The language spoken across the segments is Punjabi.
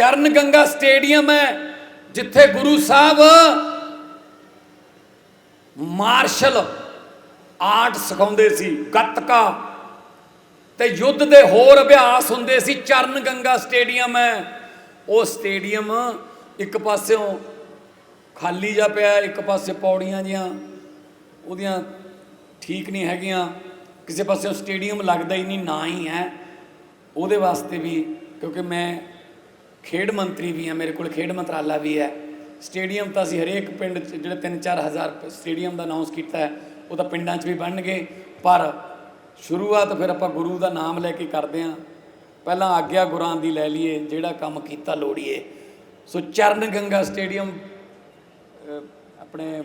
ਚਰਨ ਗੰਗਾ ਸਟੇਡੀਅਮ ਹੈ, ਜਿੱਥੇ ਗੁਰੂ ਸਾਹਿਬ ਮਾਰਸ਼ਲ ਆਰਟ ਸਿਖਾਉਂਦੇ ਸੀ, ਗੱਤਕਾ ਤੇ ਯੁੱਧ ਦੇ ਹੋਰ ਅਭਿਆਸ ਹੁੰਦੇ ਸੀ, ਚਰਨ ਗੰਗਾ ਸਟੇਡੀਅਮ ਹੈ। ਉਹ ਸਟੇਡੀਅਮ ਇੱਕ ਪਾਸਿਓਂ ਖਾਲੀ ਜਾ ਪਿਆ ਇੱਕ ਪਾਸੇ ਪੌੜੀਆਂ ਜੀਆਂ ਉਹਦੀਆਂ ਠੀਕ ਨਹੀਂ ਹੈਗੀਆਂ, ਕਿਸੇ ਪਾਸੇ ਸਟੇਡੀਅਮ ਲੱਗਦਾ ਹੀ ਨਹੀਂ, ਨਾ ਹੀ ਹੈ। ਉਹਦੇ ਵਾਸਤੇ ਵੀ, ਕਿਉਂਕਿ ਮੈਂ ਖੇਡ ਮੰਤਰੀ ਵੀ ਆ ਮੇਰੇ ਕੋਲ ਖੇਡ ਮੰਤਰਾਲਾ ਵੀ ਹੈ। ਸਟੇਡੀਅਮ ਤਾਂ ਅਸੀਂ ਹਰੇਕ ਪਿੰਡ 'ਚ ਜਿਹੜੇ 3-4 ਹਜ਼ਾਰ ਸਟੇਡੀਅਮ ਦਾ ਅਨਾਉਂਸ ਕੀਤਾ ਹੈ, ਉਹ ਤਾਂ ਪਿੰਡਾਂ 'ਚ ਵੀ ਬਣਨਗੇ। ਪਰ ਸ਼ੁਰੂਆਤ ਫਿਰ ਆਪਾਂ ਗੁਰੂ ਦਾ ਨਾਮ ਲੈ ਕੇ ਕਰਦੇ ਹਾਂ। ਪਹਿਲਾਂ ਆਗਿਆ ਗੁਰਾਂ ਦੀ ਲੈ ਲਈਏ, ਜਿਹੜਾ ਕੰਮ ਕੀਤਾ ਲੋੜੀਏ। ਸੋ ਚਰਨ ਗੰਗਾ ਸਟੇਡੀਅਮ ਆਪਣੇ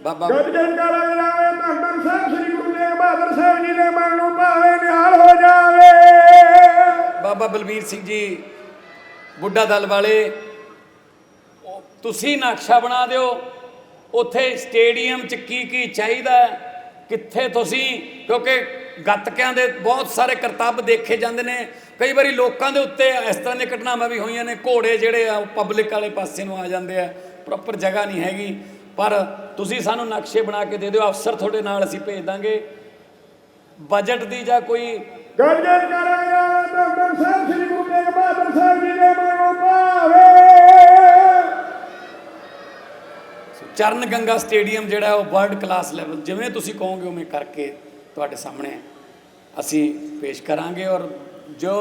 ਬਾਬਾ ਜਦ ਜਨਕਾਰਾ ਜਾਵੇ ਮਹੰਤਮ ਸਾਹਿਬ ਸ੍ਰੀ ਬਲਬੀਰ ਸਿੰਘ ਜੀ, ਬੁੱਢਾ ਦਲ ਵਾਲੇ ਤੁਸੀਂ ਨਕਸ਼ਾ ਬਣਾ ਦਿਓ, ਉੱਥੇ ਸਟੇਡੀਅਮ 'ਚ ਕੀ ਕੀ ਚਾਹੀਦਾ ਕਿੱਥੇ ਤੁਸੀਂ, ਕਿਉਂਕਿ ਗੱਤਕਿਆਂ ਦੇ ਬਹੁਤ ਸਾਰੇ ਕਰਤੱਵ ਦੇਖੇ ਜਾਂਦੇ ਨੇ, ਕਈ ਵਾਰੀ ਲੋਕਾਂ ਦੇ ਉੱਤੇ ਇਸ ਤਰ੍ਹਾਂ ਦੀਆਂ ਘਟਨਾਵਾਂ ਵੀ ਹੋਈਆਂ ਨੇ, ਘੋੜੇ ਜਿਹੜੇ ਆ, ਉਹ ਪਬਲਿਕ ਵਾਲੇ ਪਾਸੇ ਨੂੰ ਆ ਜਾਂਦੇ ਆ ਪ੍ਰੋਪਰ ਜਗ੍ਹਾ ਨਹੀਂ ਹੈਗੀ, ਪਰ ਤੁਸੀਂ ਸਾਨੂੰ ਨਕਸ਼ੇ ਬਣਾ ਕੇ ਦੇ ਦਿਓ, ਅਫਸਰ ਤੁਹਾਡੇ ਨਾਲ ਅਸੀਂ ਭੇਜ ਦਾਂਗੇ। ਬਜਟ ਦੀ ਜਾਂ ਕੋਈ ਜਦ ਜਨਕਾਰਾ ਜਾਵੇ ਸਾਹਿਬ, ਸ੍ਰੀ ਗੁਰੂ ਤੇਗ ਬਹਾਦਰ ਸਾਹਿਬ ਜੀ ਦੇ ਮਨ ਭਾਵੇ। ਚਰਨ ਗੰਗਾ ਸਟੇਡੀਅਮ ਜਿਹੜਾ ਉਹ ਵਰਲਡ ਕਲਾਸ ਲੈਵਲ, ਜਿਵੇਂ ਤੁਸੀਂ ਕਹੋਗੇ ਉਵੇਂ ਕਰਕੇ ਤੁਹਾਡੇ ਸਾਹਮਣੇ ਅਸੀਂ ਪੇਸ਼ ਕਰਾਂਗੇ ਔਰ ਜੋ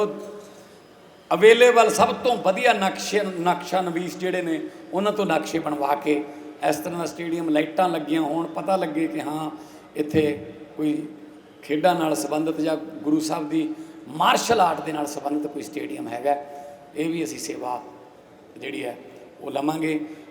ਅਵੇਲੇਬਲ ਸਭ ਤੋਂ ਵਧੀਆ ਨਕਸ਼ੇ, ਨਕਸ਼ਾ ਨਵੀਸ ਜਿਹੜੇ ਨੇ, ਉਹਨਾਂ ਤੋਂ ਨਕਸ਼ੇ ਬਣਵਾ ਕੇ ਇਸ ਤਰ੍ਹਾਂ ਦਾ ਸਟੇਡੀਅਮ ਲਾਈਟਾਂ ਲੱਗੀਆਂ ਹੋਣ, ਪਤਾ ਲੱਗੇ ਕਿ ਹਾਂ, ਇੱਥੇ ਕੋਈ ਖੇਡਾਂ ਨਾਲ ਸੰਬੰਧਿਤ ਜਾਂ ਗੁਰੂ ਸਾਹਿਬ ਦੀ ਮਾਰਸ਼ਲ ਆਰਟ ਦੇ ਨਾਲ ਸੰਬੰਧਿਤ ਕੋਈ ਸਟੇਡੀਅਮ ਹੈਗਾ, ਇਹ ਵੀ ਅਸੀਂ ਸੇਵਾ ਜਿਹੜੀ ਹੈ ਉਹ ਲਵਾਂਗੇ।